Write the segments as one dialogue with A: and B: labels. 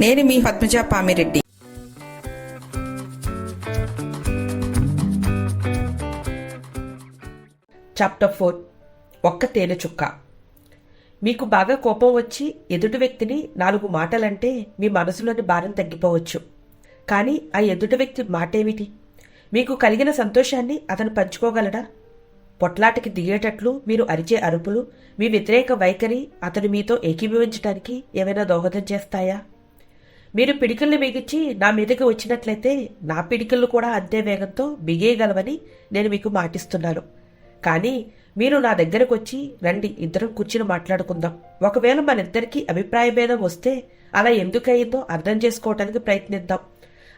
A: నేను మీ Padmaja Pamireddy.
B: Chapter four ఒక్క తేనె చుక్క. మీకు బాగా కోపం వచ్చి ఎదుటి వ్యక్తిని నాలుగు మాటలంటే మీ మనసులోని భారం తగ్గిపోవచ్చు. కానీ ఆ ఎదుటి వ్యక్తి మాటేమిటి? మీకు కలిగిన సంతోషాన్ని అతను పంచుకోగలడా? పొట్లాటకి దిగేటట్లు మీరు అరిచే అరుపులు మీ వ్యతిరేక వైఖరి అతను మీతో ఏకీభవించడానికి ఏమైనా దోహదం చేస్తాయా? మీరు పిడికల్ని బిగించి నా మీదకి వచ్చినట్లయితే నా పిడికిళ్ళు కూడా అంతే వేగంతో బిగేయగలవని నేను మీకు మాటిస్తున్నాను. కానీ మీరు నా దగ్గరకు వచ్చి రండి ఇద్దరం కూర్చుని మాట్లాడుకుందాం. ఒకవేళ మన ఇద్దరికి అభిప్రాయ భేదం వస్తే అలా ఎందుకయిందో అర్థం చేసుకోవటానికి ప్రయత్నిద్దాం.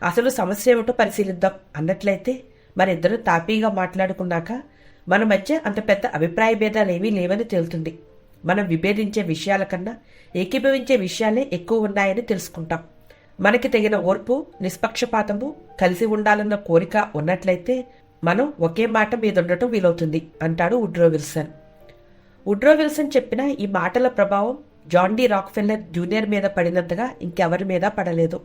B: అసలు సమస్య ఏమిటో పరిశీలిద్దాం. అన్నట్లయితే మన తాపీగా మాట్లాడుకున్నాక మన మధ్య అంత పెద్ద అభిప్రాయ భేదాలు ఏమీ లేవని తేలుతుంది. మనం విభేదించే విషయాల కన్నా ఏకీభవించే విషయాలే ఎక్కువ ఉన్నాయని తెలుసుకుంటాం. మనకి తగిన ఓర్పు నిష్పక్షపాతము కలిసి ఉండాలన్న కోరిక ఉన్నట్లయితే మనం ఒకే మాట మీద ఉండటం వీలవుతుంది అంటాడు ఉడ్రో విల్సన్. ఉడ్రో విల్సన్ చెప్పిన ఈ మాటల ప్రభావం జాన్ రాక్ఫెల్లర్ జూనియర్ మీద పడినంతగా ఇంకెవరి మీద పడలేదు.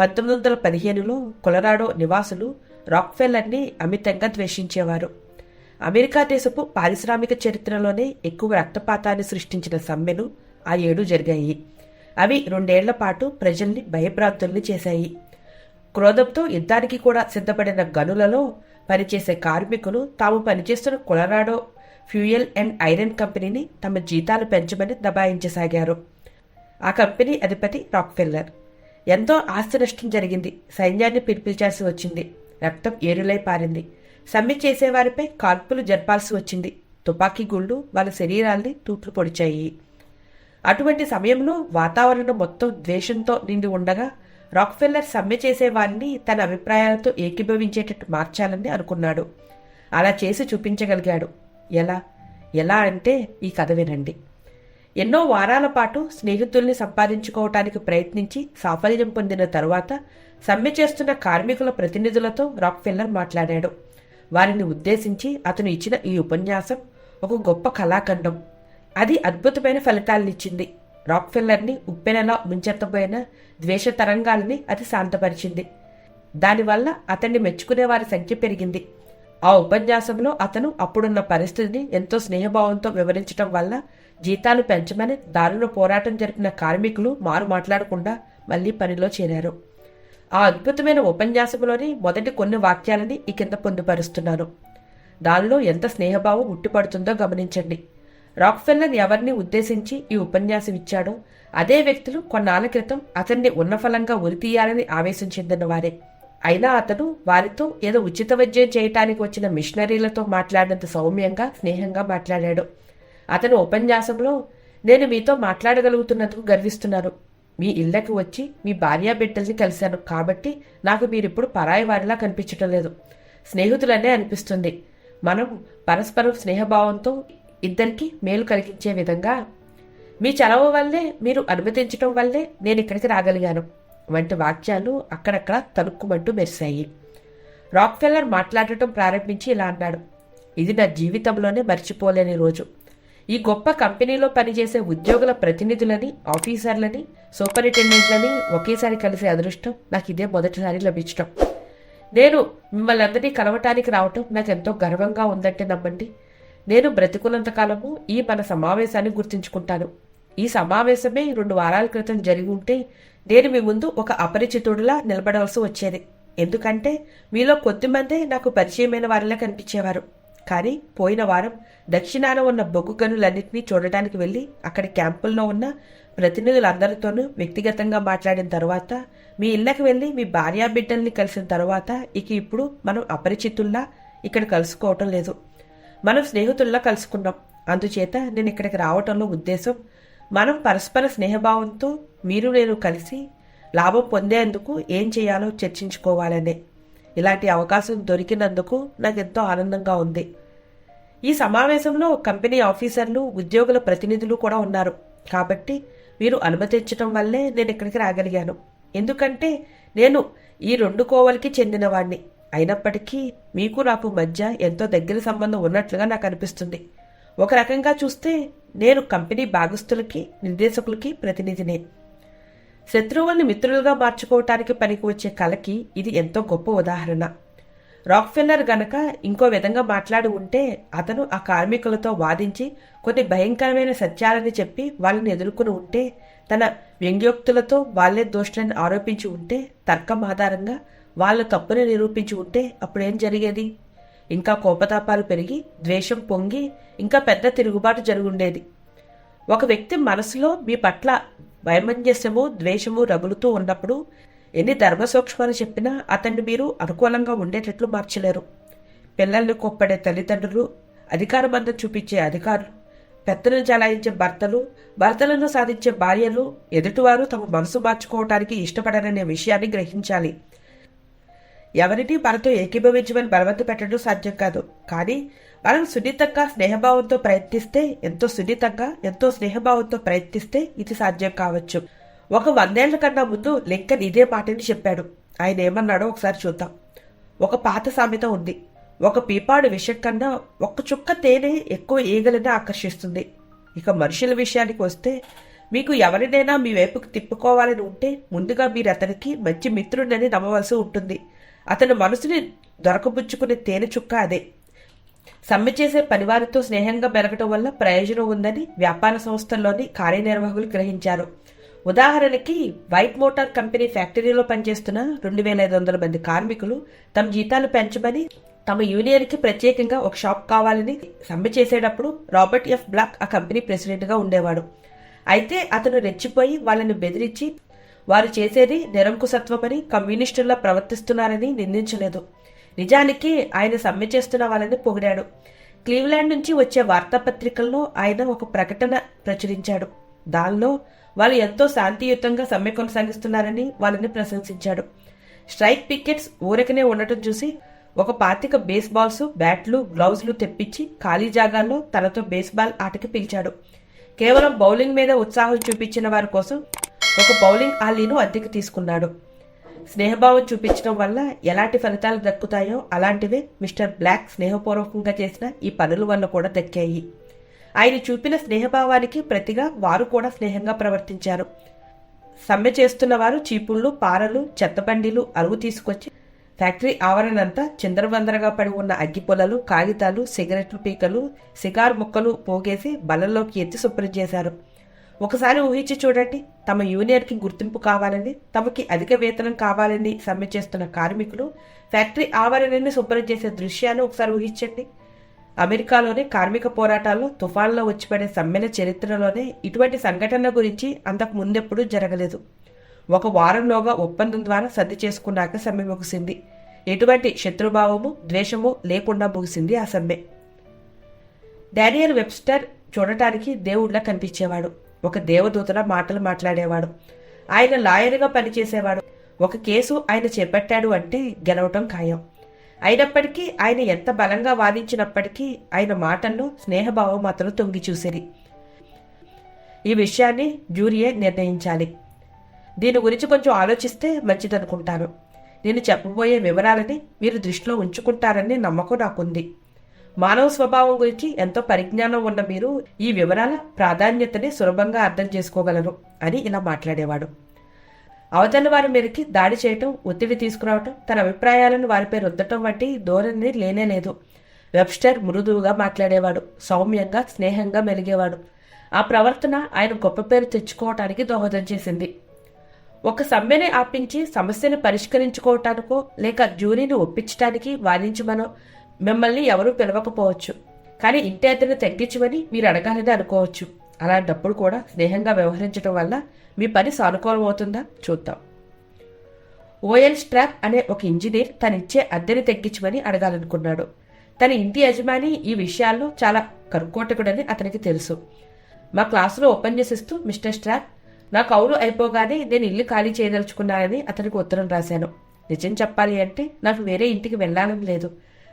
B: పంతొమ్మిది వందల పదిహేనులో కొలరాడో నివాసులు రాక్ఫెల్లర్ని అమితంగా ద్వేషించేవారు. అమెరికా దేశపు పారిశ్రామిక చరిత్రలోనే ఎక్కువ రక్తపాతాన్ని సృష్టించిన సమ్మెలు ఆ ఏడు జరిగాయి. అవి రెండేళ్ళ పాటు ప్రజల్ని భయప్రాప్తుల్ని చేశాయి. క్రోధంతో యుద్ధానికి కూడా సిద్ధపడిన గనులలో పనిచేసే కార్మికులు తాము పనిచేస్తున్న కొలరాడో ఫ్యూయల్ అండ్ ఐరన్ కంపెనీని తమ జీతాలు పెంచమని దబాయించసాగారు. ఆ కంపెనీ అధిపతి రాక్ఫెల్లర్. ఎంతో ఆస్తి నష్టం జరిగింది. సైన్యాన్ని పిలిపించాల్సి వచ్చింది. రక్తం ఏరులై పారింది. సమ్మె చేసేవారిపై కాల్పులు జరపాల్సి వచ్చింది. తుపాకీ గుళ్ళు వాళ్ళ శరీరాల్ని తూట్లు పొడిచాయి. అటువంటి సమయంలో వాతావరణం మొత్తం ద్వేషంతో నిండి ఉండగా రాక్ఫెల్లర్ సమ్మె చేసేవారిని తన అభిప్రాయాలతో ఏకీభవించేటట్టు మార్చాలని అనుకున్నాడు. అలా చేసి చూపించగలిగాడు. ఎలా? ఎలా అంటే ఈ కథ వినండి. ఎన్నో వారాల పాటు స్నేహితుల్ని సంపాదించుకోవటానికి ప్రయత్నించి సాఫల్యం పొందిన తరువాత సమ్మె చేస్తున్న కార్మికుల ప్రతినిధులతో రాక్ఫెల్లర్ మాట్లాడాడు. వారిని ఉద్దేశించి అతను ఇచ్చిన ఈ ఉపన్యాసం ఒక గొప్ప కళాఖండం. అది అద్భుతమైన ఫలితాలనిచ్చింది. రాక్ఫెల్లర్ని ఉప్పెనలా ముంచెత్తబోయిన ద్వేష తరంగాల్ని అది శాంతపరిచింది. దానివల్ల అతన్ని మెచ్చుకునే వారి సంఖ్య పెరిగింది. ఆ ఉపన్యాసంలో అతను అప్పుడున్న పరిస్థితిని ఎంతో స్నేహభావంతో వివరించడం వల్ల జీతాలు పెంచమని దారిలో పోరాటం జరిపిన కార్మికులు మారు మాట్లాడకుండా మళ్ళీ పనిలో చేరారు. ఆ అద్భుతమైన ఉపన్యాసంలోని మొదటి కొన్ని వాక్యాలని ఈ కింద పొందుపరుస్తున్నాను. దానిలో ఎంత స్నేహభావం ఉట్టిపడుతుందో గమనించండి. రాక్ఫెల్లర్ ఎవరిని ఉద్దేశించి ఈ ఉపన్యాసం ఇచ్చాడో? అదే వ్యక్తులు కొన్నాళ్ళ క్రితం అతన్ని ఉన్నఫలంగా ఉరితీయాలని ఆవేశం చెందిన వారే. అయినా అతను వారితో ఏదో ఉచిత వైద్యం చేయటానికి వచ్చిన మిషనరీలతో మాట్లాడినంత సౌమ్యంగా స్నేహంగా మాట్లాడాడు. అతను ఉపన్యాసంలో నేను మీతో మాట్లాడగలుగుతున్నందుకు గర్విస్తున్నాను మీ ఇళ్ళకి వచ్చి మీ భార్యా బిడ్డల్ని కలిశాను కాబట్టి నాకు మీరిప్పుడు పరాయి వారిలా కనిపించటం లేదు. స్నేహితులనే అనిపిస్తుంది. మనం పరస్పరం స్నేహభావంతో ఇద్దరికి మేలు కలిగించే విధంగా మీ చలవ వల్లే మీరు అనుమతించడం వల్లే నేను ఇక్కడికి రాగలిగాను. వంటి వాక్యాలు అక్కడక్కడ తనుక్కుమంటూ మెరిశాయి. రాక్ఫెల్లర్ మాట్లాడటం ప్రారంభించి ఇలా అన్నాడు. ఇది నా జీవితంలోనే మర్చిపోలేని రోజు. ఈ గొప్ప కంపెనీలో పనిచేసే ఉద్యోగుల ప్రతినిధులని ఆఫీసర్లని సూపరింటెండెంట్లని ఒకేసారి కలిసే అదృష్టం నాకు ఇదే మొదటిసారి లభించడం నేను మిమ్మల్ని అందరినీ కలవటానికి రావటం నాకు ఎంతో గర్వంగా ఉందంటే నమ్మండి. నేను బ్రతికున్నంతకాలము ఈ మన సమావేశాన్ని గుర్తుంచుకుంటాను. ఈ సమావేశమే రెండు వారాల క్రితం జరిగి ఉంటే నేను మీ ముందు ఒక అపరిచితుడిలా నిలబడవలసి వచ్చేది. ఎందుకంటే మీలో కొద్దిమందే నాకు పరిచయమైన వారిలా కనిపించేవారు. కానీ పోయిన వారం దక్షిణాన ఉన్న బొగ్గు గనులన్నింటినీ చూడటానికి వెళ్ళి అక్కడ క్యాంపుల్లో ఉన్న ప్రతినిధులందరితోనూ వ్యక్తిగతంగా మాట్లాడిన తర్వాత మీ ఇళ్ళకి వెళ్ళి మీ భార్యా బిడ్డల్ని కలిసిన తర్వాత ఇక ఇప్పుడు మనం అపరిచితుల్లా ఇక్కడ కలుసుకోవటం లేదు. మనం స్నేహితుల్లా కలుసుకున్నాం. అందుచేత నేను ఇక్కడికి రావటంలో ఉద్దేశం మనం పరస్పర స్నేహభావంతో మీరు నేను కలిసి లాభం పొందేందుకు ఏం చేయాలో చర్చించుకోవాలనే ఇలాంటి అవకాశం దొరికినందుకు నాకు ఎంతో ఆనందంగా ఉంది. ఈ సమావేశంలో కంపెనీ ఆఫీసర్లు ఉద్యోగుల ప్రతినిధులు కూడా ఉన్నారు. కాబట్టి మీరు అనుమతించడం వల్లే నేను ఇక్కడికి రాగలిగాను. ఎందుకంటే నేను ఈ రెండు కోవలకి చెందినవాణ్ణి. అయినప్పటికీ మీకు నాకు మధ్య ఎంతో దగ్గర సంబంధం ఉన్నట్లుగా నాకు అనిపిస్తుంది. ఒక రకంగా చూస్తే నేను కంపెనీ భాగస్తులకి నిర్దేశకులకి ప్రతినిధినే. శత్రువుల్ని మిత్రులుగా మార్చుకోవటానికి పనికి వచ్చే కళకి ఇది ఎంతో గొప్ప ఉదాహరణ. రాక్ఫెల్లర్ గనక ఇంకో విధంగా మాట్లాడి ఉంటే అతను ఆ కార్మికులతో వాదించి కొన్ని భయంకరమైన సత్యాలని చెప్పి వాళ్ళని ఎదుర్కొని ఉంటే తన వ్యంగ్యోక్తులతో వాళ్ళే దోషులని ఆరోపించి ఉంటే తర్కం ఆధారంగా వాళ్ళ తప్పుని నిరూపించి ఉంటే అప్పుడేం జరిగేది? ఇంకా కోపతాపాలు పెరిగి ద్వేషం పొంగి ఇంకా పెద్ద తిరుగుబాటు జరుగుండేది. ఒక వ్యక్తి మనసులో మీ పట్ల వైమంజస్యము ద్వేషము రగులుతూ ఉన్నప్పుడు ఎన్ని ధర్మసూక్ష్మాలు చెప్పినా అతన్ని మీరు అనుకూలంగా ఉండేటట్లు మార్చలేరు. పిల్లల్ని కొప్పడే తల్లిదండ్రులు అధికారబంధం చూపించే అధికారులు పెత్తనం చలాయించే భర్తలు భర్తలను సాధించే భార్యలు ఎదుటివారు తమ మనసు మార్చుకోవటానికి ఇష్టపడరనే విషయాన్ని గ్రహించాలి. ఎవరిని మనతో ఏకీభవించమని బలవంత పెట్టడం సాధ్యం కాదు. కానీ మనం సున్నితంగా స్నేహభావంతో ప్రయత్నిస్తే ఎంతో సున్నితంగా ఎంతో స్నేహభావంతో ప్రయత్నిస్తే ఇది సాధ్యం కావచ్చు. ఒక వందేళ్ళ కన్నా ముందు లింకన్ ఇదే మాటని చెప్పాడు. ఆయన ఏమన్నాడో ఒకసారి చూద్దాం. ఒక పాత సామెత ఉంది. ఒక పీపాడు విషయం కన్నా ఒక్క చుక్క తేనె ఎక్కువ ఈగలని ఆకర్షిస్తుంది. ఇక మనుషుల విషయానికి వస్తే మీకు ఎవరినైనా మీ వైపుకు తిప్పుకోవాలని ఉంటే ముందుగా మీరు అతనికి మంచి మిత్రుడని నమ్మవలసి ఉంటుంది. అతను మనసుని దొరకబుచ్చుకునే తేనె చుక్క అదే. సమ్మె చేసే పనివారితో స్నేహంగా పెరగటం వల్ల ప్రయోజనం ఉందని వ్యాపార సంస్థల్లోని కార్యనిర్వాహకులు గ్రహించారు. ఉదాహరణకి వైట్ మోటార్ కంపెనీ ఫ్యాక్టరీలో పనిచేస్తున్న రెండు వేల ఐదు వందల మంది కార్మికులు తమ జీతాలు పెంచమని తమ యూనియన్కి ప్రత్యేకంగా ఒక షాప్ కావాలని సమ్మె చేసేటప్పుడు రాబర్ట్ ఎఫ్ బ్లాక్ ఆ కంపెనీ ప్రెసిడెంట్గా ఉండేవాడు. అయితే అతను రెచ్చిపోయి వాళ్ళని బెదిరించి వారు చేసేది నిరంకుశత్వమని కమ్యూనిస్టులా ప్రవర్తిస్తున్నారని నిందించలేదు. నిజానికి ఆయన సమ్మె చేస్తున్న వాళ్ళని పొగిడాడు. క్లీవ్లాండ్ నుంచి వచ్చే వార్తాపత్రికల్లో ఆయన ఒక ప్రకటన ప్రచురించాడు. దానిలో వాళ్ళు ఎంతో శాంతియుతంగా సమ్మె కొనసాగిస్తున్నారని వాళ్ళని ప్రశంసించాడు. స్ట్రైక్ పికెట్స్ ఊరకనే ఉండటం చూసి ఒక పాతిక బేస్బాల్స్ బ్యాట్లు గ్లౌజులు తెప్పించి ఖాళీ జాగాల్లో తనతో బేస్బాల్ ఆటకి పిలిచాడు. కేవలం బౌలింగ్ మీద ఉత్సాహం చూపించిన వారి కోసం ఒక బౌలింగ్ ఆలీను అద్దెకి తీసుకున్నాడు. స్నేహభావం చూపించడం వల్ల ఎలాంటి ఫలితాలు దక్కుతాయో అలాంటివే మిస్టర్ బ్లాక్ స్నేహపూర్వకంగా చేసిన ఈ పనుల వల్ల కూడా దక్కాయి. ఆయన చూపిన స్నేహభావానికి ప్రతిగా వారు కూడా స్నేహంగా ప్రవర్తించారు. సమ్మె చేస్తున్న వారు చీపుళ్ళు పారలు చెత్తబండిలు అరువు తీసుకొచ్చి ఫ్యాక్టరీ ఆవరణంతా చిందరవందరగా పడి ఉన్న అగ్గిపొలలు కాగితాలు సిగరెట్లు పీకలు సిగార్ ముక్కలు పోగేసి బలల్లోకి ఎత్తి శుభ్రం చేశారు. ఒకసారి ఊహించి చూడండి. తమ యూనియన్కి గుర్తింపు కావాలని తమకి అధిక వేతనం కావాలని సమ్మె చేస్తున్న కార్మికులు ఫ్యాక్టరీ ఆవరణని శుభ్రం చేసే దృశ్యాన్ని ఒకసారి ఊహించండి. అమెరికాలోని కార్మిక పోరాటాల్లో తుఫాన్లో వచ్చిపడే సమ్మెల చరిత్రలోనే ఇటువంటి సంఘటన గురించి అంతకు ముందెప్పుడూ జరగలేదు. ఒక వారంలోగా ఒప్పందం ద్వారా సర్ది చేసుకున్నాక సమ్మె ముగిసింది. ఎటువంటి శత్రుభావము ద్వేషము లేకుండా ముగిసింది ఆ సమ్మె. డానియల్ వెబ్స్టర్ చూడటానికి దేవుళ్ళా కనిపించేవాడు. ఒక దేవదూతన మాటలు మాట్లాడేవాడు. ఆయన లాయర్గా పనిచేసేవాడు. ఒక కేసు ఆయన చేపట్టాడు అంటే గెలవటం ఖాయం. అయినప్పటికీ ఆయన ఎంత బలంగా వాదించినప్పటికీ ఆయన మాటల్లో స్నేహభావం అతను తొంగి చూసేది. ఈ విషయాన్ని జ్యూరియే నిర్ణయించాలి. దీని గురించి కొంచెం ఆలోచిస్తే మంచిదనుకుంటాను. నేను చెప్పబోయే వివరాలని మీరు దృష్టిలో ఉంచుకుంటారని నమ్మకం నాకుంది. మానవ స్వభావం గురించి ఎంతో పరిజ్ఞానం ఉన్న మీరు ఈ వివరాల ప్రాధాన్యతని సులభంగా అర్థం చేసుకోగలరు అని ఇలా మాట్లాడేవాడు. అవతల వారి మీదకి దాడి చేయటం ఒత్తిడి తీసుకురావటం తన అభిప్రాయాలను వారిపై రుద్దటం వంటి ధోరణి లేనే లేదు. వెబ్స్టర్ మృదువుగా మాట్లాడేవాడు సౌమ్యంగా స్నేహంగా మెలిగేవాడు. ఆ ప్రవర్తన ఆయన గొప్ప పేరు తెచ్చుకోవటానికి దోహదం చేసింది. ఒక సమ్మెని ఆపించి సమస్యను పరిష్కరించుకోవటానికో లేక జ్యూరీని ఒప్పించడానికి వాదించమనో మిమ్మల్ని ఎవరూ పిలవకపోవచ్చు. కానీ ఇంటి అద్దెను తగ్గించమని మీరు అడగాలని అనుకోవచ్చు. అలాంటప్పుడు కూడా స్నేహంగా వ్యవహరించడం వల్ల మీ పని సానుకూలం అవుతుందా చూద్దాం. ఓఎల్ స్ట్రాప్ అనే ఒక ఇంజనీర్ తనిచ్చే అద్దెని తగ్గించమని అడగాలనుకున్నాడు. తన ఇంటి యజమాని ఈ విషయాల్లో చాలా కరుకోటకుడని అతనికి తెలుసు. మా క్లాసులో ఉపన్యసిస్తూ మిస్టర్ స్ట్రాప్ నా కౌలు అయిపోగానే నేను ఇల్లు ఖాళీ చేయదలుచుకున్నానని అతనికి ఉత్తరం రాశాను. నిజం చెప్పాలి అంటే నాకు వేరే ఇంటికి వెళ్ళాలని లేదు.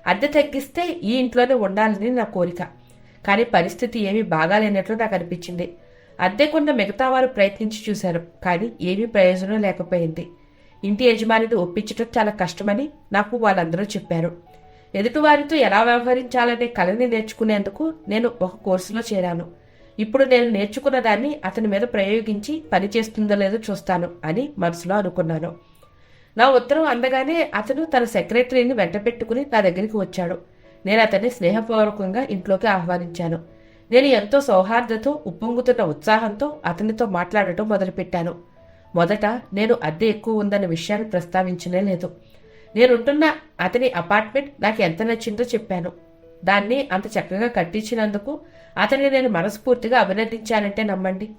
B: అద్దె తగ్గిస్తే ఈ ఇంట్లోనే ఉండాలని నా కోరిక. కానీ పరిస్థితి ఏమీ బాగాలేనట్లు నాకు అనిపించింది. అద్దెకున్న మిగతా వారు ప్రయత్నించి చూశారు కానీ ఏమీ ప్రయోజనం లేకపోయింది. ఇంటి యజమానిని ఒప్పించడం చాలా కష్టమని నాకు వాళ్ళందరూ చెప్పారు. ఎదుటివారితో ఎలా వ్యవహరించాలనే కళని నేర్చుకునేందుకు నేను ఒక కోర్సులో చేరాను. ఇప్పుడు నేను నేర్చుకున్న దాన్ని అతని మీద ప్రయోగించి పని చేస్తుందో లేదో చూస్తాను అని మనసులో అనుకున్నాను. నా ఉత్తరం అందగానే అతను తన సెక్రటరీని వెంట పెట్టుకుని నా దగ్గరికి వచ్చాడు. నేను అతన్ని స్నేహపూర్వకంగా ఇంట్లోకి ఆహ్వానించాను. నేను ఎంతో సౌహార్దతో ఉప్పొంగుతున్న ఉత్సాహంతో అతనితో మాట్లాడటం మొదలుపెట్టాను. మొదట నేను అద్దె ఎక్కువ ఉందన్న విషయాన్ని ప్రస్తావించనే లేదు. నేనుంటున్న అతని అపార్ట్మెంట్ నాకు ఎంత నచ్చిందో చెప్పాను. దాన్ని అంత చక్కగా కట్టించినందుకు అతన్ని నేను మనస్ఫూర్తిగా అభినందించానంటే నమ్మండి.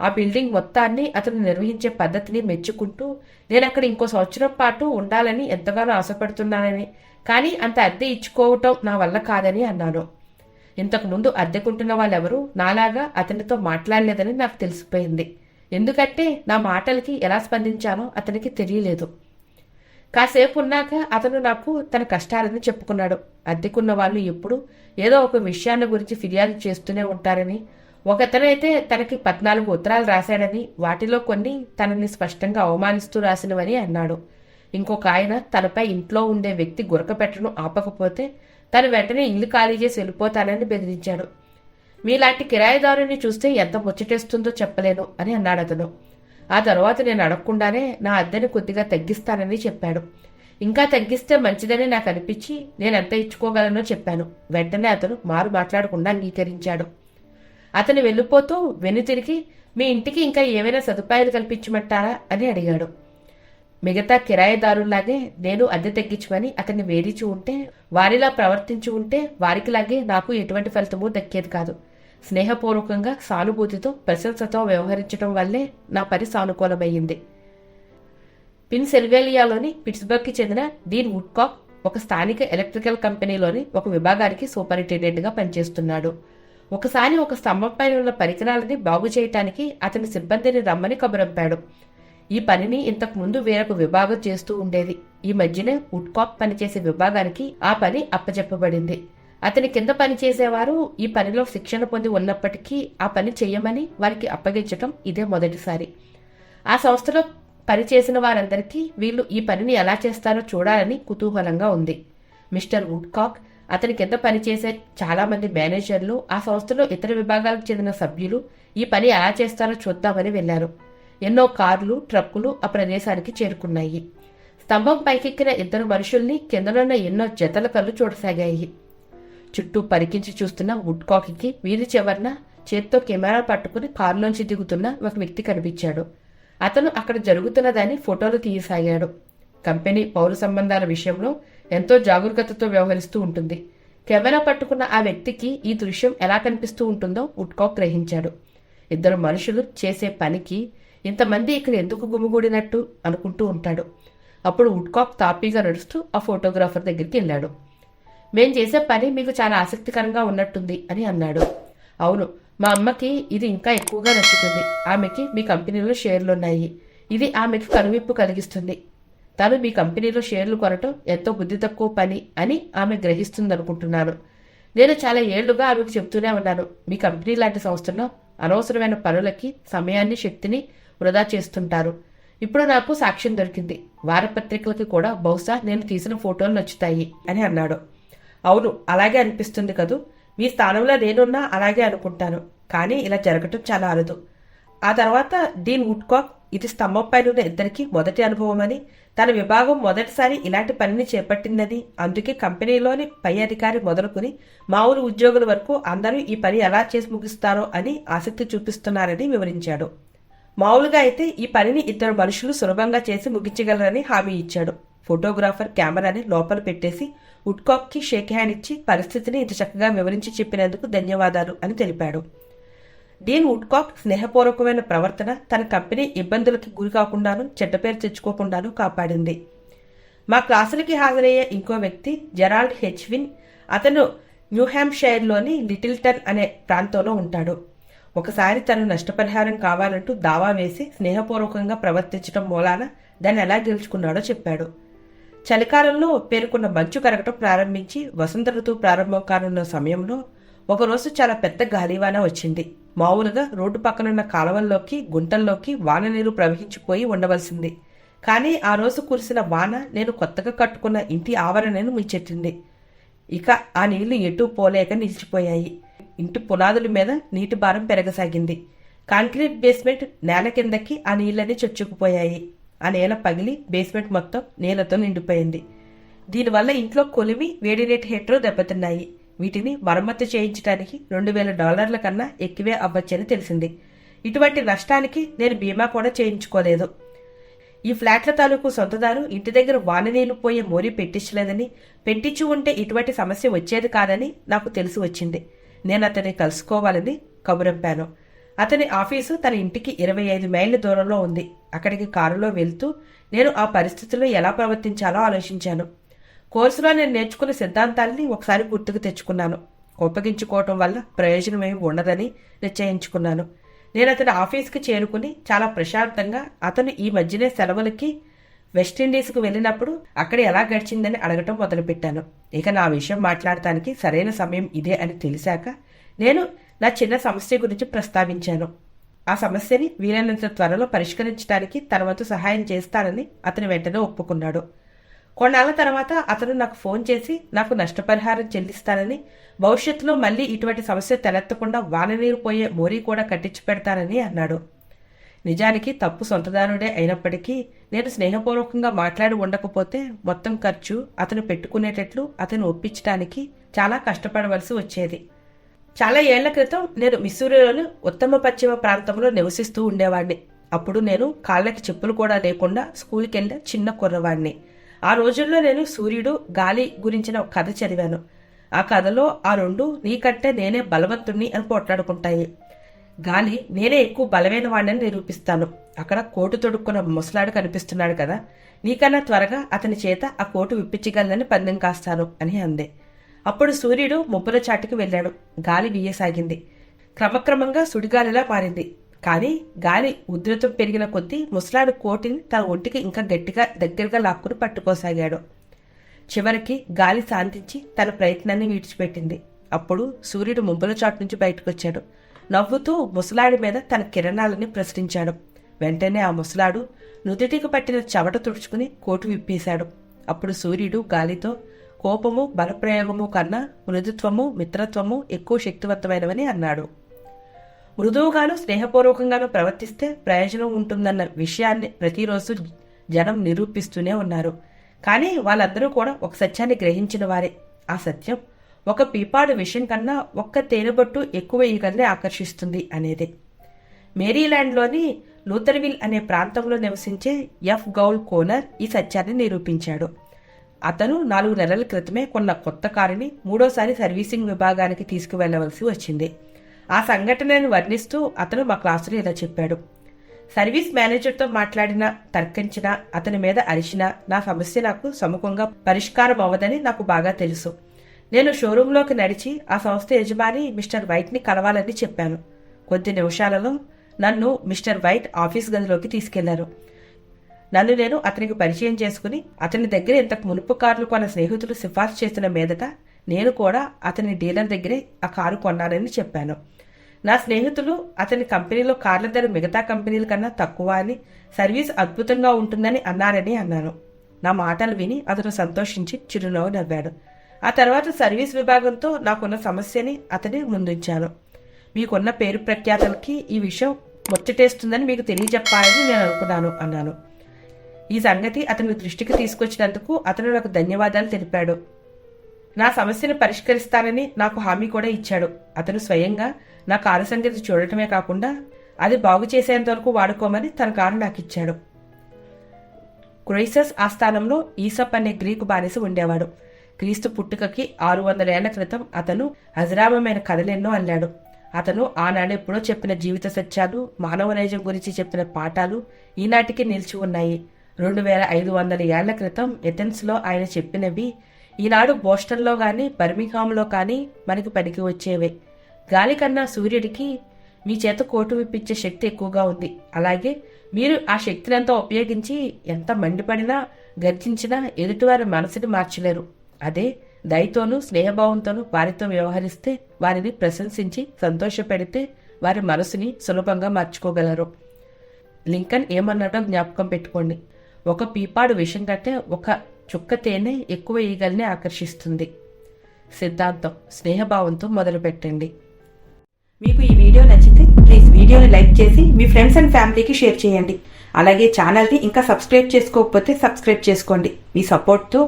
B: ఆ బిల్డింగ్ మొత్తాన్ని అతను నిర్వహించే పద్ధతిని మెచ్చుకుంటూ నేను అక్కడ ఇంకో సంవత్సరం పాటు ఉండాలని ఎంతగానో ఆశపడుతున్నానని కానీ అంత అద్దె ఇచ్చుకోవటం నా వల్ల కాదని అన్నాను. ఇంతకు ముందు అద్దెకుంటున్న వాళ్ళెవరూ నాలాగా అతనితో మాట్లాడలేదని నాకు తెలిసిపోయింది. ఎందుకంటే నా మాటలకి ఎలా స్పందించానో అతనికి తెలియలేదు. కాసేపు ఉన్నాక అతను నాకు తన కష్టాలని చెప్పుకున్నాడు. అద్దెకున్న వాళ్ళు ఎప్పుడు ఏదో ఒక విషయాన్ని గురించి ఫిర్యాదు చేస్తూనే ఉంటారని ఒకతనైతే తనకి పద్నాలుగు ఉత్తరాలు రాశాడని వాటిలో కొన్ని తనని స్పష్టంగా అవమానిస్తూ రాసినవని అన్నాడు. ఇంకొక ఆయన తనపై ఇంట్లో ఉండే వ్యక్తి గురక పెట్టడం ఆపకపోతే తను వెంటనే ఇల్లు ఖాళీ చేసి వెళ్ళిపోతానని బెదిరించాడు. మీలాంటి కిరాయిదారుని చూస్తే ఎంత ముచ్చటేస్తుందో చెప్పలేను అని అన్నాడు అతను. ఆ తర్వాత నేను అడగకుండానే నా అద్దెని కొద్దిగా తగ్గిస్తానని చెప్పాడు. ఇంకా తగ్గిస్తే మంచిదని నాకు అనిపించి నేను ఎంత ఇచ్చుకోగలనో చెప్పాను. వెంటనే అతను మారు మాట్లాడకుండా అంగీకరించాడు. అతను వెళ్ళిపోతూ వెనుతిరిగి మీ ఇంటికి ఇంకా ఏమైనా సదుపాయాలు కల్పించమంటారా? అని అడిగాడు. మిగతా కిరాయదారుల్లాగే నేను అద్దె తగ్గించమని అతన్ని వేధించి ఉంటే వారిలా ప్రవర్తించి ఉంటే వారికిలాగే నాకు ఎటువంటి ఫలితమూ దక్కేది కాదు. స్నేహపూర్వకంగా సానుభూతితో ప్రశంసతో వ్యవహరించడం వల్లే నా పని సానుకూలమైంది పిన్ సెల్వేలియాలోని పిట్స్బర్గ్కి చెందిన డీన్ వుడ్కాక్ ఒక స్థానిక ఎలక్ట్రికల్ కంపెనీలోని ఒక విభాగానికి సూపరింటెండెంట్గా పనిచేస్తున్నాడు. ఒకసారి ఒక స్తంభం పైన ఉన్న పరికరాలని బాగు చేయటానికి అతని సిబ్బందిని రమ్మని కబురంపాడు. ఈ పనిని ఇంతకు ముందు వేరొక విభాగం చేస్తూ ఉండేది. ఈ మధ్యనే వుడ్కాక్ పనిచేసే విభాగానికి ఆ పని అప్పచెప్పబడింది అతని కింద పనిచేసేవారు ఈ పనిలో శిక్షణ పొంది ఉన్నప్పటికీ ఆ పని చెయ్యమని వారికి అప్పగించటం ఇదే మొదటిసారి. ఆ సంస్థలో పనిచేసిన వారందరికీ వీళ్ళు ఈ పనిని ఎలా చేస్తారో చూడాలని కుతూహలంగా ఉంది. మిస్టర్ వుడ్కాక్ అతని కింద పనిచేసే చాలామంది మేనేజర్లు ఆ సంస్థలో ఇతర విభాగాలకు చెందిన సభ్యులు ఈ పని ఎలా చేస్తారో చూద్దామని వెళ్ళారు ఎన్నో కార్లు ట్రక్కులు ఆ ప్రదేశానికి చేరుకున్నాయి. స్తంభం పైకెక్కిన ఇద్దరు మనుషుల్ని కిందనున్న ఎన్నో జతల కళ్ళు చూడసాగాయి. చుట్టూ పరికించి చూస్తున్న వుడ్ కాకి వీధి చివరన చేత్తో కెమెరా పట్టుకుని కారులోంచి దిగుతున్న ఒక వ్యక్తి కనిపించాడు. అతను అక్కడ జరుగుతున్నదాన్ని ఫోటోలు తీయసాగాడు. కంపెనీ పౌర సంబంధాల విషయంలో ఎంతో జాగరూకతతో వ్యవహరిస్తూ ఉంటుంది. కెమెరా పట్టుకున్న ఆ వ్యక్తికి ఈ దృశ్యం ఎలా కనిపిస్తూ ఉంటుందో వుడ్కాక్ గ్రహించాడు. ఇద్దరు మనుషులు చేసే పనికి ఇంతమంది ఇక్కడ ఎందుకు గుమిగూడినట్టు అనుకుంటూ ఉంటాడు. అప్పుడు వుడ్కాక్ తాపీగా నడుస్తూ ఆ ఫోటోగ్రాఫర్ దగ్గరికి వెళ్ళాడు. మేం చేసే పని మీకు చాలా ఆసక్తికరంగా ఉన్నట్టుంది అని అన్నాడు. అవును మా అమ్మకి ఇది ఇంకా ఎక్కువగా నచ్చుతుంది. ఆమెకి మీ కంపెనీలో షేర్లున్నాయి. ఇది ఆమెకు కనువిప్పు కలిగిస్తుంది. తాను మీ కంపెనీలో షేర్లు కొనటం ఎంతో బుద్ధి తక్కువ పని అని ఆమె గ్రహిస్తుందనుకుంటున్నాను. నేను చాలా ఏళ్ళుగా ఆమెకు చెప్తూనే ఉన్నాను. మీ కంపెనీ లాంటి సంస్థలో అనవసరమైన పనులకి సమయాన్ని శక్తిని వృధా చేస్తుంటారు. ఇప్పుడు నాకు సాక్ష్యం దొరికింది. వారపత్రికలకి కూడా బహుశా నేను తీసిన ఫోటోలు నచ్చుతాయి అని అన్నాడు. అవును అలాగే అనిపిస్తుంది కదూ? మీ స్థానంలో నేనున్నా అలాగే అనుకుంటాను. కానీ ఇలా జరగటం చాలా అరుదు. ఆ తర్వాత డీన్ వుడ్కాక్ ఇది స్తంభం ఉన్న ఇద్దరికి మొదటి అనుభవమని తన విభాగం మొదటిసారి ఇలాంటి పనిని చేపట్టిందని అందుకే కంపెనీలోని పై అధికారి మొదలుకుని మామూలు ఉద్యోగుల వరకు అందరూ ఈ పని ఎలా చేసి ముగిస్తారో అని ఆసక్తి చూపిస్తున్నారని వివరించాడు. మామూలుగా అయితే ఈ పనిని ఇద్దరు మనుషులు సులభంగా చేసి ముగించగలరని హామీ ఇచ్చాడు. ఫోటోగ్రాఫర్ కెమెరాని లోపల పెట్టేసి వుడ్కాక్కి షేక్ హ్యాండ్ ఇచ్చి పరిస్థితిని ఇంత చక్కగా వివరించి చెప్పినందుకు ధన్యవాదాలు అని తెలిపాడు. డీన్ వుడ్కాక్ స్నేహపూర్వకమైన ప్రవర్తన తన కంపెనీ ఇబ్బందులకి గురి కాకుండాను చెడ్డ పేరు తెచ్చుకోకుండాను కాపాడింది. మా క్లాసులకి హాజరయ్యే ఇంకో వ్యక్తి జెరాల్డ్ హెచ్విన్ అతను న్యూహాంషైర్లోని లిటిల్టన్ అనే ప్రాంతంలో ఉంటాడు. ఒకసారి తను నష్టపరిహారం కావాలంటూ దావా వేసి స్నేహపూర్వకంగా ప్రవర్తించడం మూలాన దాన్ని ఎలా గెలుచుకున్నాడో చెప్పాడు. చలికాలంలో పేరుకున్న మంచు కరగటం ప్రారంభించి వసంత ఋతువు ప్రారంభం కానున్న సమయంలో ఒకరోజు చాలా పెద్ద గాలివాన వచ్చింది. మామూలుగా రోడ్డు పక్కనున్న కాలవల్లోకి గుంటల్లోకి వాన నీరు ప్రవహించిపోయి ఉండవలసింది. కానీ ఆ రోజు కురిసిన వాన నేను కొత్తగా కట్టుకున్న ఇంటి ఆవరణను ముంచెట్టింది ఇక ఆ నీళ్ళు ఎటూ పోలేక నిలిచిపోయాయి. ఇంటి పునాదుల మీద నీటి భారం పెరగసాగింది. కాంక్రీట్ బేస్మెంట్ నేల కిందకి ఆ నీళ్ళని చొచ్చుకుపోయాయి. ఆ నేల పగిలి బేస్మెంట్ మొత్తం నీళ్ళతో నిండిపోయింది. దీనివల్ల ఇంట్లో కొలిమి వేడి రేట్ హీటర్లు దెబ్బతిన్నాయి. వీటిని మరమ్మతు చేయించడానికి రెండు వేల డాలర్ల కన్నా ఎక్కువే అవ్వచ్చని తెలిసింది. ఇటువంటి నష్టానికి నేను బీమా కూడా చేయించుకోలేదు. ఈ ఫ్లాట్ల తాలూకు సొంతదారు ఇంటి దగ్గర వాన నీళ్ళు పోయే మోరీ పెట్టించలేదని పెట్టించి ఉంటే ఇటువంటి సమస్య వచ్చేది కాదని నాకు తెలిసి వచ్చింది. నేను అతన్ని కలుసుకోవాలని కబురంపాను. అతని ఆఫీసు తన ఇంటికి ఇరవై ఐదు మైళ్ళ దూరంలో ఉంది. అక్కడికి కారులో వెళ్తూ నేను ఆ పరిస్థితుల్లో ఎలా ప్రవర్తించాలో ఆలోచించాను. కోర్సులో నేను నేర్చుకున్న సిద్ధాంతాల్ని ఒకసారి గుర్తుకు తెచ్చుకున్నాను. ఒప్పగించుకోవటం వల్ల ప్రయోజనమేమి ఉండదని నిశ్చయించుకున్నాను. నేను అతని ఆఫీస్కి చేరుకుని చాలా ప్రశాంతంగా అతను ఈ మధ్యనే సెలవులకి వెస్టిండీస్కు వెళ్ళినప్పుడు అక్కడ ఎలా గడిచిందని అడగటం మొదలుపెట్టాను. ఇక నా విషయం మాట్లాడటానికి సరైన సమయం ఇదే అని తెలిసాక నేను నా చిన్న సమస్య గురించి ప్రస్తావించాను. ఆ సమస్యని వీలైనంత త్వరలో పరిష్కరించడానికి తన వంతు సహాయం చేస్తానని అతను వెంటనే ఒప్పుకున్నాడు. కొన్నాళ్ళ తర్వాత అతను నాకు ఫోన్ చేసి నాకు నష్టపరిహారం చెల్లిస్తానని భవిష్యత్తులో మళ్ళీ ఇటువంటి సమస్య తలెత్తకుండా వాన నీరు పోయే మోరీ కూడా కట్టించి పెడతానని అన్నాడు. నిజానికి తప్పు సొంతదారుడే అయినప్పటికీ నేను స్నేహపూర్వకంగా మాట్లాడి ఉండకపోతే మొత్తం ఖర్చు అతను పెట్టుకునేటట్లు అతను ఒప్పించడానికి చాలా కష్టపడవలసి వచ్చేది. చాలా ఏళ్ళ క్రితం నేను మిస్సూరిలోని ఉత్తమ పశ్చిమ ప్రాంతంలో నివసిస్తూ ఉండేవాడిని అప్పుడు నేను కాళ్ళకి చెప్పులు కూడా లేకుండా స్కూల్కి వెళ్ళే చిన్న కుర్రవాడిని ఆ రోజుల్లో నేను సూర్యుడు గాలి గురించిన ఒక కథ చదివాను. ఆ కథలో ఆ రెండు నీకంటే నేనే బలవంతుణ్ణి అని పోట్లాడుకుంటాయి. గాలి నేనే ఎక్కువ బలమైన వాడిని నిరూపిస్తాను. అక్కడ కోటు తొడుక్కున్న ముసలాడు కనిపిస్తున్నాడు కదా. నీకన్నా త్వరగా అతని చేత ఆ కోటు విప్పించగలనని పందెం కాస్తాను అని అందే. అప్పుడు సూర్యుడు ముబ్బుల చాటుకు వెళ్ళాడు. గాలి వీయసాగింది. క్రమక్రమంగా సుడిగాలిలా మారింది. కానీ గాలి ఉధృతం పెరిగిన కొద్దీ ముసలాడు కోటిని తన ఒంటికి ఇంకా గట్టిగా దగ్గరగా లాక్కుని పట్టుకోసాగాడు. చివరికి గాలి శాంతించి తన ప్రయత్నాన్ని విడిచిపెట్టింది. అప్పుడు సూర్యుడు ముంబల చాటు నుంచి బయటకొచ్చాడు. నవ్వుతూ ముసలాడి మీద తన కిరణాలని ప్రశ్నించాడు. వెంటనే ఆ ముసలాడు నుదుటికి పట్టిన చెమట తుడుచుకుని కోటు విప్పేశాడు. అప్పుడు సూర్యుడు గాలితో కోపము బలప్రయోగము కన్నా మృదుత్వము మిత్రత్వము ఎక్కువ శక్తివంతమైనవని అన్నాడు. మృదువుగాను స్నేహపూర్వకంగాను ప్రవర్తిస్తే ప్రయోజనం ఉంటుందన్న విషయాన్ని ప్రతిరోజు జనం నిరూపిస్తూనే ఉన్నారు. కానీ వాళ్ళందరూ కూడా ఒక సత్యాన్ని గ్రహించిన వారే. ఆ సత్యం ఒక పీపాడు విషయం కన్నా ఒక్క తేనెబొట్టు ఎక్కువ ఈగల్ని ఆకర్షిస్తుంది అనేది. మేరీలాండ్లోని లూథర్విల్ అనే ప్రాంతంలో నివసించే ఎఫ్ గౌల్ కోనర్ ఈ సత్యాన్ని నిరూపించాడు. అతను నాలుగు నెలల క్రితమే కొన్న కొత్త కారుని మూడోసారి సర్వీసింగ్ విభాగానికి తీసుకువెళ్ళవలసి వచ్చింది. ఆ సంఘటనను వర్ణిస్తూ అతను మా క్లాసులో ఇలా చెప్పాడు. సర్వీస్ మేనేజర్తో మాట్లాడిన తర్కించిన అతని మీద అరిచినా నా సమస్య నాకు సముఖంగా పరిష్కారం అవ్వదని నాకు బాగా తెలుసు. నేను షోరూంలోకి నడిచి ఆ సంస్థ యజమాని మిస్టర్ వైట్ని కలవాలని చెప్పాను. కొద్ది నిమిషాలలో నన్ను మిస్టర్ వైట్ ఆఫీస్ గదిలోకి తీసుకెళ్ళారు. నన్ను నేను అతనికి పరిచయం చేసుకుని అతని దగ్గర ఇంతకు మునుపు కార్లు కొన్న స్నేహితులు సిఫార్సు చేసిన మీదట నేను కూడా అతని డీలర్ దగ్గరే ఆ కారు కొన్నానని చెప్పాను. నా స్నేహితులు అతని కంపెనీలో కార్ల ధర మిగతా కంపెనీల కన్నా తక్కువ అని సర్వీస్ అద్భుతంగా ఉంటుందని అన్నారని అన్నాను. నా మాటలు విని అతను సంతోషించి చిరునవ్వు నవ్వాడు. ఆ తర్వాత సర్వీస్ విభాగంతో నాకున్న సమస్యని అతని ముందుంచాను మీకున్న పేరు ప్రఖ్యాతలకి ఈ విషయం ముచ్చటేస్తుందని మీకు తెలియజెప్పాలని నేను అనుకున్నాను అన్నాను. ఈ సంగతి అతని దృష్టికి తీసుకొచ్చినందుకు అతను నాకు ధన్యవాదాలు తెలిపాడు. నా సమస్యను పరిష్కరిస్తానని నాకు హామీ కూడా ఇచ్చాడు. అతను స్వయంగా నా కారు సంగతి చూడటమే కాకుండా అది బాగు చేసేంత వరకు వాడుకోమని తన కారు నాకు ఇచ్చాడు క్రైసస్ ఆస్థానంలో ఈసప్ అనే గ్రీకు బానిస ఉండేవాడు. క్రీస్తు పుట్టుకకి ఆరు వందల ఏళ్ళ క్రితం అతను అజరామమైన కథలెన్నో అల్లాడు. అతను ఆనాడెప్పుడో చెప్పిన జీవిత సత్యాలు మానవ నైజం గురించి చెప్పిన పాఠాలు ఈనాటికి నిలిచి ఉన్నాయి. రెండు వేల ఐదు వందల ఏళ్ళ క్రితం ఎథెన్స్లో ఆయన చెప్పినవి ఈనాడు బోస్టన్లో కానీ బర్మింగ్హామ్లో కానీ మనకి పనికి వచ్చేవే. గాలి కన్నా సూర్యుడికి మీ చేత కోటు విప్పించే శక్తి ఎక్కువగా ఉంది. అలాగే మీరు ఆ శక్తినంతా ఉపయోగించి ఎంత మండిపడినా గర్జించినా ఎదుటివారి మనసుని మార్చలేరు. అదే దయతోనూ స్నేహభావంతోనూ వారితో వ్యవహరిస్తే వారిని ప్రశంసించి సంతోషపెడితే వారి మనసుని సులభంగా మార్చుకోగలరు. లింకన్ ఏమన్నాడో జ్ఞాపకం పెట్టుకోండి. ఒక పీపాడు విషం కంటే ఒక చుక్క తేనె ఎక్కువ ఈగల్ని ఆకర్షిస్తుంది. సిద్ధాంతం స్నేహభావంతో మొదలుపెట్టండి. మీకు ఈ వీడియో నచ్చితే ప్లీజ్ వీడియోని లైక్ చేసి మీ ఫ్రెండ్స్ అండ్ ఫ్యామిలీకి షేర్ చేయండి. అలాగే ఛానల్ని ఇంకా సబ్స్క్రైబ్ చేసుకోకపోతే సబ్స్క్రైబ్ చేసుకోండి. మీ సపోర్ట్తో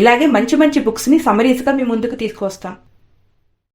B: ఇలాగే మంచి మంచి బుక్స్ని సమరీస్గా మీ ముందుకు తీసుకొస్తాం